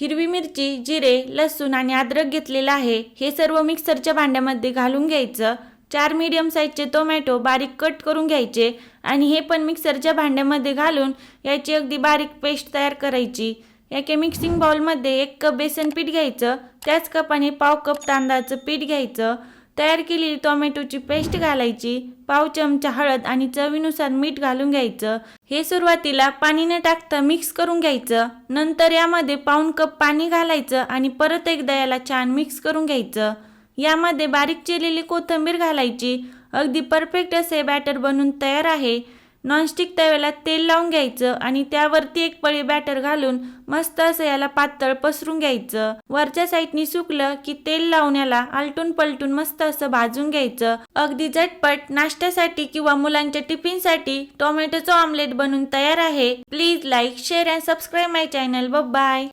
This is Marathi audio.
हिरवी मिरची जिरे लसूण आणि अद्रक घेतलेलं आहे. हे सर्व मिक्सरच्या भांड्यामध्ये घालून घ्यायचं. चार मीडियम साईजचे टोमॅटो बारीक कट करून घ्यायचे आणि हे पण मिक्सरच्या भांड्यामध्ये घालून याची अगदी बारीक पेस्ट तयार करायची. एके मिक्सिंग बाउलमध्ये एक कप बेसन पीठ घ्यायचं. त्याच कपाने पाव कप तांदळाचं पीठ घ्यायचं. तयार केलेली टोमॅटोची पेस्ट घालायची पाव चमचा हळद आणि चवीनुसार मीठ घालून घ्यायचं. हे सुरुवातीला पाणी न टाकता मिक्स करून घ्यायचं. नंतर यामध्ये पाऊन कप पाणी घालायचं आणि परत एकदा याला छान मिक्स करून घ्यायचं. यामध्ये बारीक चिरलेली कोथिंबीर घालायची. अगदी परफेक्ट असे बॅटर बनून तयार आहे. नॉनस्टिक तव्याला तेल लावून घ्यायचं आणि त्यावरती एक पळी बॅटर घालून मस्त असं याला पातळ पसरून घ्यायचं. वरच्या साईडनी सुकलं की तेल लावून याला आलटून पलटून मस्त असं भाजून घ्यायचं. अगदी झटपट नाश्त्यासाठी किंवा मुलांच्या टिफिनसाठी टोमॅटोचं ऑमलेट बनून तयार आहे. Please like share and subscribe my channel bye